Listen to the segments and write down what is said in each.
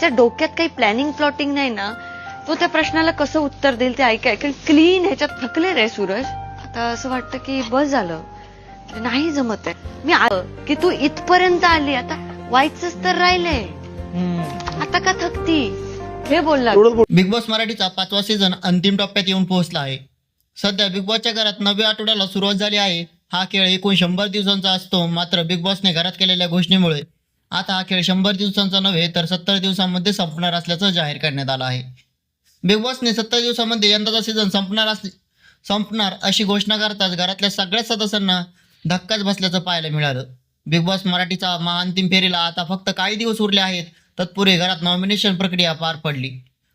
त्या डोक्यात काही प्लॅनिंग प्लॉटिंग नाही ना तो त्या प्रश्नाला कसं उत्तर देईल ते ऐकाय क्लीन ह्याच्यात थकले रे सूरज. आता असं वाटतं की बस झालं. नाही जमत आहे. मी आ- की तू इथपर्यंत आली आता व्हायचंच तर राहिलंय. आता का थकती? हे बोलला बिग बॉस मराठीचा पाचवा सीझन अंतिम टप्प्यात येऊन पोहोचला आहे. सध्या बिग बॉसच्या घरात नव्या आठवड्याला सुरुवात झाली आहे. हा खेळ एकूण शंभर दिवसांचा असतो. मात्र बिग बॉसने घरात केलेल्या घोषणेमुळे आता हा खेळ शंभर दिवसांचा नव्हे तर सत्तर दिवसांमध्ये संपणार असल्याचं जाहीर करण्यात आलं आहे. बिग बॉसने सत्तर दिवसामध्ये यंदाचा सीझन संपणार अस संपणार अशी घोषणा करताच घरातल्या सगळ्याच सदस्यांना धक्काच बसल्याचं पाहायला मिळालं. बिग बॉस मराठीचा महाअंतिम फेरीला आता फक्त काही दिवस उरले आहेत तत्पूर्वी घरात नॉमिनेशन प्रक्रिया पार पडली.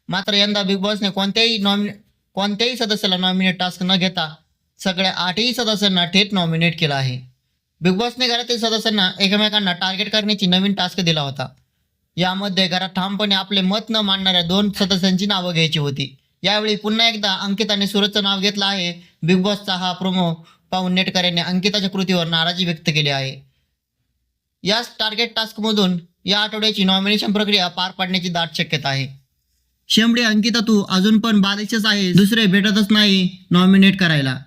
मात्र यंदा बिग बॉसने कोणत्याही नॉमिने कोणत्याही सदस्याला नॉमिनेट टास्क न घेता सगळ्या आठही सदस्यांना थेट नॉमिनेट केलं आहे. बिग बॉसने घरातील सदस्यांना एकमेकांना टार्गेट करण्याची नवीन टास्क दिला होता. यामध्ये घरात ठामपणे आपले मत न मांडणाऱ्या दोन सदस्यांची नावं घ्यायची होती. यावेळी पुन्हा एकदा अंकिताने सुरजचं नाव घेतलं आहे. बिग बॉसचा हा प्रोमो पाहून नेटकर यांनी अंकिताच्या कृतीवर नाराजी व्यक्त केली आहे. याच टार्गेट टास्कमधून या आठवड्याची नॉमिनेशन प्रक्रिया पार पाडण्याची दाट शक्यता आहे. शेंबडे अंकिता तू अजून पण बालिशच आहे दुसरे भेटतच नाही. नॉमिनेट करायला.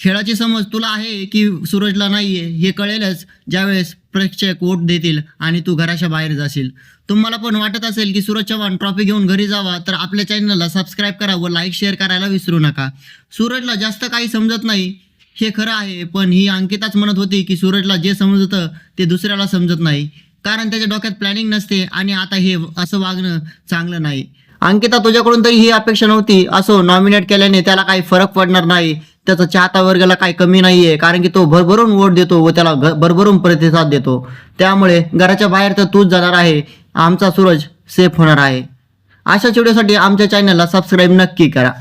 खेळाची समज तुला आहे की सूरजला नाही आहे हे कळेलच ज्यावेळेस प्रेक्षक वोट देतील आणि तू घराच्या बाहेर जाशील. तुम्हाला पण वाटत असेल की सूरज चव्हाण ट्रॉफी घेऊन घरी जावा तर आपल्या चॅनलला सबस्क्राईब करा व लाईक शेअर करायला विसरू नका. सूरजला जास्त काही समजत नाही हे खरं आहे पण ही अंकिताच म्हणत होती की सूरजला जे समजतं ते दुसऱ्याला समजत नाही. कारण त्याच्या डोक्यात प्लॅनिंग नसते आणि आता हे असं वागणं चांगलं नाही. अंकिता तुझ्याकडून तरी ही अपेक्षा नव्हती असो नॉमिनेट केल्याने त्याला काही फरक पडणार नाही. त्याचा चाहता वर्गाला काही कमी नाहीये कारण की तो भरभरून वोट देतो व त्याला भरभरून प्रतिसाद देतो. त्यामुळे घराच्या बाहेर तर तूच जाणार आहे आमचा सूरज सेफ होणार आहे. अशाच व्हिडिओसाठी आमच्या चॅनलला सबस्क्राईब नक्की करा.